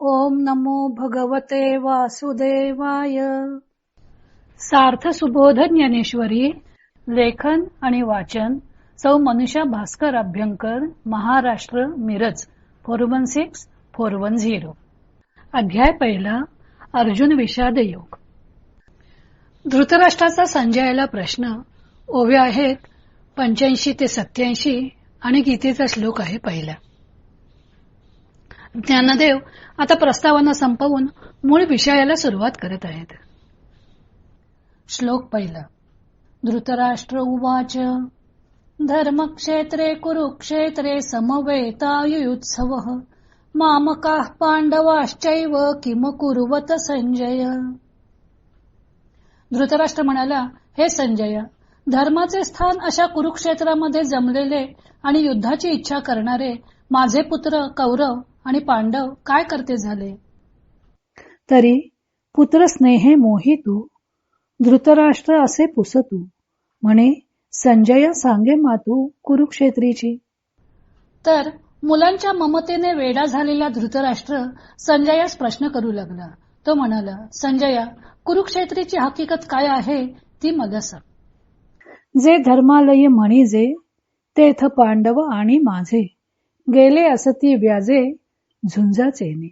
ओम नमो भगवते वासुदेवाय. सार्थ सुबोध ज्ञानेश्वरी लेखन आणि वाचन सौ Manusha Bhaskar Abhyankar Maharashtra Miraj four one six four one zero अध्याय पहिला अर्जुन विषाद योग धृतराष्ट्राचा संजयाला प्रश्न ओव्या आहेत पंच्याऐंशी ते सत्याऐंशी आणि गीतेचा श्लोक आहे पहिला. ज्ञानदेव आता प्रस्तावना संपवून मूळ विषयाला सुरुवात करत आहेत. श्लोक पहिला. धृतराष्ट्र उवाच. धर्मक्षेत्रे कुरुक्षेत्रे समवेतायुत्सव मामकाः पांडवाश्चैव किम कुरुवत संजय. धृतराष्ट्र म्हणाला हे संजय धर्माचे स्थान अशा कुरुक्षेत्रामध्ये जमलेले आणि युद्धाची इच्छा करणारे माझे पुत्र कौरव आणि पांडव काय करते झाले? तरी पुत्र स्नेहे मोहितू धृतराष्ट्र असे पुसतू. म्हणे संजय सांगे मातू कुरुक्षेत्रीची. तर मुलांच्या ममतेने वेडा झालेला धृतराष्ट्र संजयास प्रश्न करू लागला. तो म्हणाला संजया कुरुक्षेत्रीची हकीकत काय आहे ती मला सांग. जे धर्मालय म्हणिजे तेथ पांडव आणि माझे. गेले असती व्याजे झुंजाचेने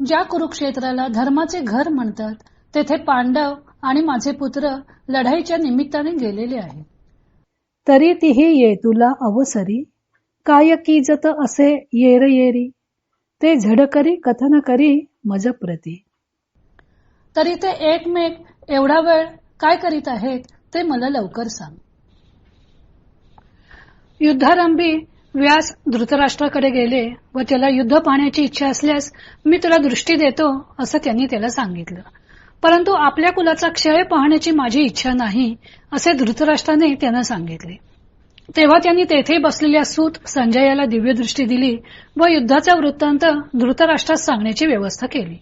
ज्या कुरुक्षेत्राला धर्माचे घर म्हणतात तेथे पांडव आणि माझे पुत्र लढाईच्या निमित्ताने गेलेले आहेत. तरी तीही ये तुला अवसरी काय कीजत असे येर येरी ते झडकरी कथन करी मज प्रती. तरी ते एकमेक एवढा वेळ काय करीत आहेत ते मला लवकर सांग. युद्धारंभी व्यास धृतराष्ट्राकडे गेले व त्याला युद्ध पाहण्याची इच्छा असल्यास मी तुला दृष्टी देतो असं त्यांनी त्याला सांगितलं. परंतु आपल्या कुलाचा क्षय पाहण्याची माझी इच्छा नाही असे धृतराष्ट्राने त्यांना सांगितले. तेव्हा त्यांनी तेथे बसलेल्या सूत संजयाला दिव्यदृष्टी दिली व युद्धाचा वृत्तांत धृतराष्ट्रास सांगण्याची व्यवस्था केली.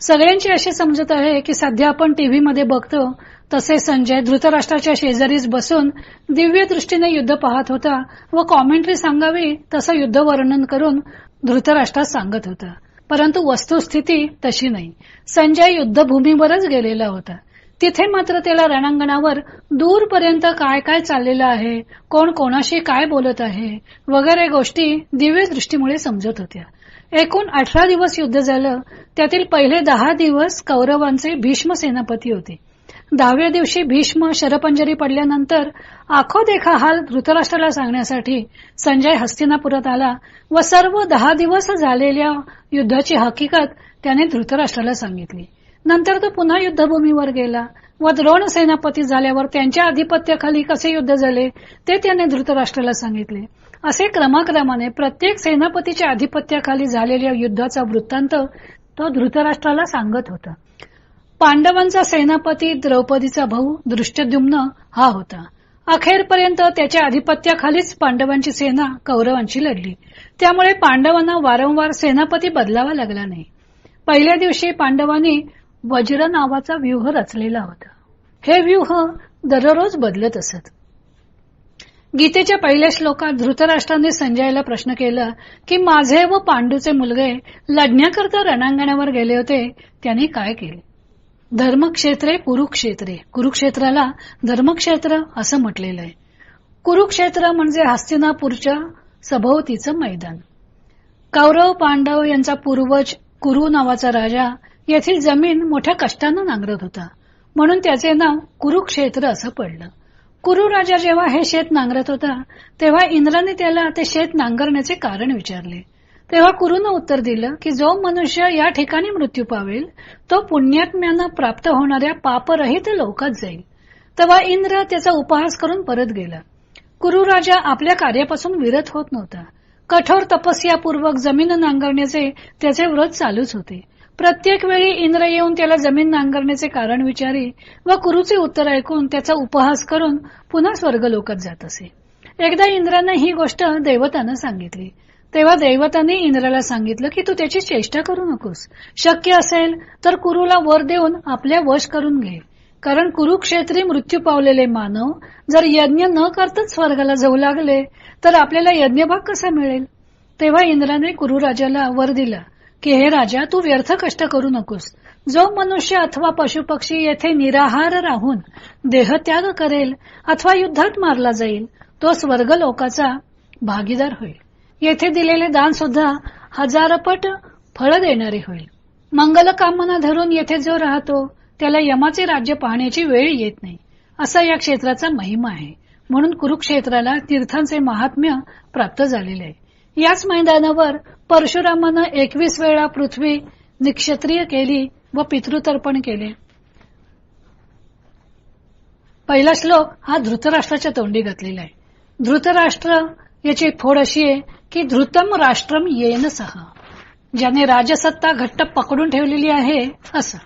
सगळ्यांची अशी समजत आहे की सध्या आपण टीव्ही मध्ये बघतो तसे संजय धृतराष्ट्राच्या शेजारीच बसून दिव्य दृष्टीने युद्ध पाहत होता व कॉमेंट्री सांगावी तसं युद्ध वर्णन करून धृतराष्ट्रात सांगत होता. परंतु वस्तुस्थिती तशी नाही. संजय युद्धभूमीवरच गेलेला होता. तिथे मात्र त्याला रणांगणावर दूरपर्यंत काय काय चाललेलं आहे कोण कोणाशी काय बोलत आहे वगैरे गोष्टी दिव्य दृष्टीमुळे समजत होत्या. एकूण अठरा दिवस युद्ध झालं. त्यातील पहिले दहा दिवस कौरवांचे भीष्म सेनापती होते. दहाव्या दिवशी भीष्म शरपंजरी पडल्यानंतर आखो देखा हाल धृतराष्ट्राला सांगण्यासाठी संजय हस्तिनापुरात आला व सर्व दहा दिवस झालेल्या युद्धाची हकीकत त्याने धृतराष्ट्राला सांगितली. नंतर तो पुन्हा युद्धभूमीवर गेला. व द्रोण सेनापती झाल्यावर त्यांच्या आधिपत्याखाली कसे युद्ध झाले ते त्याने धृतराष्ट्राला सांगितले. असे क्रमाक्रमाने प्रत्येक सेनापतीच्या आधिपत्याखाली झालेल्या युद्धाचा वृत्तांत तो धृतराष्ट्राला सांगत होता. पांडवांचा सेनापती द्रौपदीचा भाऊ दृष्टद्युम्न हा होता. अखेरपर्यंत त्याच्या आधिपत्याखालीच पांडवांची सेना कौरवांची लढली. त्यामुळे पांडवांना वारंवार सेनापती बदलावा लागला नाही. पहिल्या दिवशी पांडवांनी वज्र नावाचा व्यूह रचलेला होता. हे व्यूह दररोज बदलत असत. गीतेच्या पहिल्या श्लोकात धृतराष्ट्राने संजयला प्रश्न केला की माझे व पांडूचे मुलगे लढण्याकरता रणांगणावर गेले होते त्यांनी काय केले? धर्मक्षेत्रे कुरुक्षेत्रे. कुरुक्षेत्राला धर्मक्षेत्र असं म्हटलेलं आहे. कुरुक्षेत्र म्हणजे हस्तिनापूरच्या सभोवतीचं मैदान. कौरव पांडव यांचा पूर्वज कुरु नावाचा राजा येथील जमीन मोठ्या कष्टानं नांगरत होता. म्हणून त्याचे नाव कुरुक्षेत्र असं पडलं. कुरु राजा जेव्हा हे शेत नांगरत होता तेव्हा इंद्राने त्याला ते शेत नांगरण्याचे कारण विचारले. तेव्हा कुरुनं उत्तर दिलं की जो मनुष्य या ठिकाणी मृत्यू पावेल तो पुण्यात्म्यानं प्राप्त होणाऱ्या पापरहित लोकात जाईल. तेव्हा इंद्र त्याचा उपहास करून परत गेला. कुरु राजा आपल्या कार्यापासून विरत होत नव्हता. कठोर तपस्यापूर्वक जमीन नांगरण्याचे त्याचे व्रत चालूच होते. प्रत्येक वेळी इंद्र येऊन त्याला जमीन नांगरण्याचे कारण विचारी व कुरुचे उत्तर ऐकून त्याचा उपहास करून पुन्हा स्वर्ग लोकात जात असे. एकदा इंद्रानं ही गोष्ट देवतानं सांगितली. तेव्हा दैवताने इंद्राला सांगितलं की तू त्याची चेष्टा करू नकोस. शक्य असेल तर कुरुला वर देऊन आपल्या वश करून घे. कारण कुरुक्षेत्री मृत्यू पावलेले मानव जर यज्ञ न करताच स्वर्गाला जाऊ लागले तर आपल्याला यज्ञभाग कसा मिळेल? तेव्हा इंद्राने कुरुराजाला वर दिला. की हे राजा तू व्यर्थ कष्ट करू नकोस. जो मनुष्य अथवा पशुपक्षी येथे निराहार राहून देहत्याग करेल अथवा युद्धात मारला जाईल तो स्वर्ग लोकाचा भागीदार होईल. येथे दिलेले दान सुद्धा हजारपट फळ देणारे होईल. मंगल कामना धरून येथे जो राहतो त्याला यमाचे राज्य पाहण्याची वेळ येत नाही. असा या क्षेत्राचा महिमा आहे. म्हणून कुरुक्षेत्राला तीर्थांचे महात्म्य प्राप्त झालेले आहे. याच मैदानावर परशुरामानं एकवीस वेळा पृथ्वी निक्षत्रिय केली व पितृतर्पण केले. पहिला श्लोक हा धृतराष्ट्राच्या तोंडी घातलेला आहे. धृतराष्ट्र याची फोड अशी आहे की धृतम राष्ट्रम येन सह. ज्याने राजसत्ता घट्ट पकडून ठेवलेली आहे असं.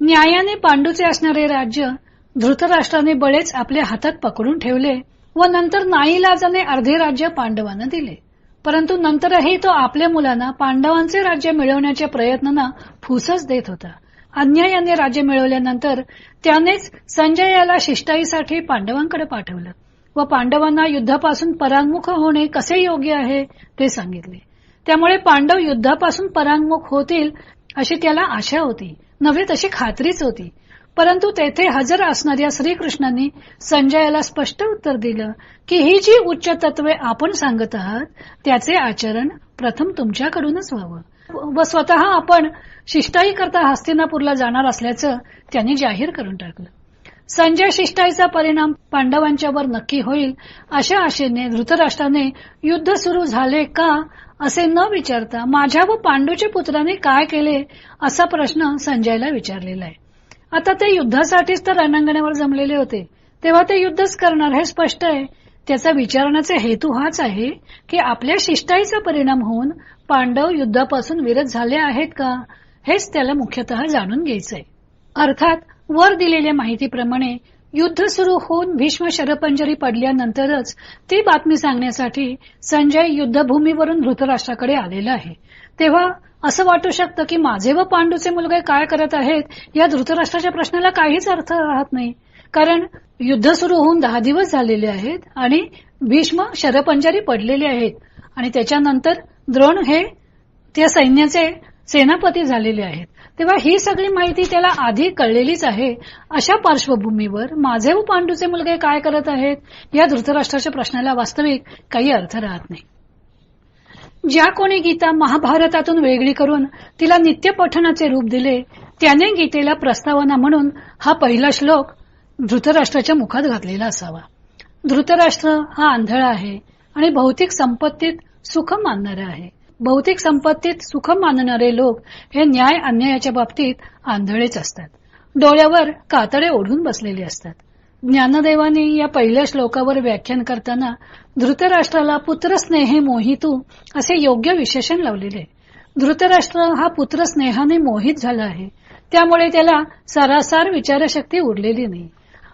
न्यायाने पांडूचे असणारे राज्य धृतराष्ट्राने बळेच आपल्या हातात पकडून ठेवले व नंतर नाईलाजाने अर्धे राज्य पांडवांना दिले. परंतु नंतरही तो आपल्या मुलांना पांडवांचे राज्य मिळवण्याच्या प्रयत्नांना फुसच देत होता. अन्यायाने राज्य मिळवल्यानंतर त्यानेच संजयाला शिष्टाईसाठी पांडवांकडे पाठवलं व पांडवांना युद्धापासून परांगमुख होणे कसे योग्य आहे ते सांगितले. त्यामुळे पांडव युद्धापासून परांगमुख होतील अशी त्याला आशा होती. नव्हे तशी खात्रीच होती. परंतु तेथे हजर असणाऱ्या श्रीकृष्णांनी संजयाला स्पष्ट उत्तर दिलं की ही जी उच्च तत्वे आपण सांगत आहात त्याचे आचरण प्रथम तुमच्याकडूनच व्हावं. व स्वतः आपण शिष्टाई करता हस्तिनापूरला जाणार असल्याचं त्यांनी जाहीर करून टाकलं. संजय शिष्टाईचा परिणाम पांडवांच्यावर नक्की होईल अशा आशेने धृतराष्ट्राने युद्ध सुरू झाले का असे न विचारता माझ्या व पांडूच्या पुत्राने काय केले असा प्रश्न संजयला विचारलेला आहे. आता ते युद्धासाठीच तर रणांगणावर जमलेले होते. तेव्हा ते युद्धच करणार हे स्पष्ट आहे. त्याचा विचारण्याचा हेतू हाच आहे की आपल्या शिष्टाईचा परिणाम होऊन पांडव युद्धापासून विरत झाले आहेत का हेच त्याला मुख्यतः जाणून घ्यायचंय. अर्थात वर दिलेल्या माहितीप्रमाणे युद्ध सुरू होऊन भीष्म शरपंजरी पडल्यानंतरच ती बातमी सांगण्यासाठी संजय युद्धभूमीवरून धृतराष्ट्राकडे आलेला आहे. तेव्हा असं वाटू शकतं की माझे व पांडूचे मुलगे काय करत आहेत या धृतराष्ट्राच्या प्रश्नाला काहीच अर्थ राहत नाही. कारण युद्ध सुरू होऊन दहा दिवस झालेले आहेत आणि भीष्म शरपंजरी पडलेले आहेत. आणि त्याच्यानंतर द्रोण हे त्या सैन्याचे सेनापती झालेले आहेत. तेव्हा ही सगळी माहिती त्याला आधी कळलेलीच आहे. अशा पार्श्वभूमीवर माझे व पांडूचे मुलगे काय करत आहेत? या धृतराष्ट्राच्या प्रश्नाला वास्तविक काही अर्थ राहत नाही. ज्या कोणी गीता महाभारतातून वेगळी करून तिला नित्य पठणाचे रूप दिले त्याने गीतेला प्रस्तावना म्हणून हा पहिला श्लोक धृतराष्ट्राच्या मुखात घातलेला असावा. धृतराष्ट्र हा आंधळा आहे आणि भौतिक संपत्तीत सुख मानणारा आहे. भौतिक संपत्तीत सुख मानणारे लोक हे न्याय अन्यायाच्या बाबतीत आंधळेच असतात. डोळ्यावर कातडे ओढून बसलेले असतात. ज्ञानदेवानी या पहिल्या श्लोकावर व्याख्यान करताना धृतराष्ट्राला पुत्रस्नेहे मोहितू असे योग्य विशेषण लावलेले धृतराष्ट्र हा पुत्र स्नेहाने मोहित झाला आहे. त्यामुळे त्याला सरासार विचारशक्ती उरलेली नाही.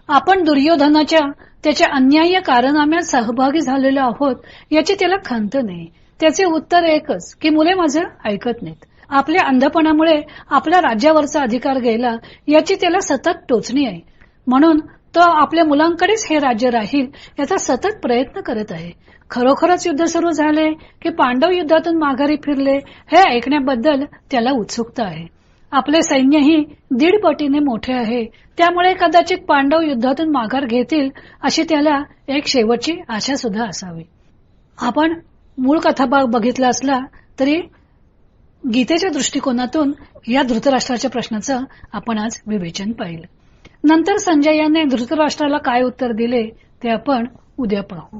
आपण दुर्योधनाच्या त्याच्या अन्याय्य कारनाम्यात सहभागी झालेलो आहोत याची त्याला खंत नाही. त्याचे उत्तर एकच की मुले माझं ऐकत नाहीत. आपल्या अंधपणामुळे आपल्या राज्यावरचा अधिकार गेला याची त्याला सतत टोचणी आहे. म्हणून तो आपल्या मुलांकडेच हे राज्य राहील याचा सतत प्रयत्न करत आहे. खरोखरच युद्ध सुरू झाले की पांडव युद्धातून माघारी फिरले हे ऐकण्याबद्दल त्याला उत्सुकता आहे. आपले सैन्यही दीड पटीने मोठे आहे त्यामुळे कदाचित पांडव युद्धातून माघार घेतील अशी त्याला एक शेवटची आशा सुद्धा असावी. आपण मूळ कथाभाग बघितला असला तरी गीतेच्या दृष्टिकोनातून या धृतराष्ट्राच्या प्रश्नाचं आपण आज विवेचन पाहिलं. नंतर संजय यांनी धृतराष्ट्राला काय उत्तर दिले ते आपण उद्या पाहू.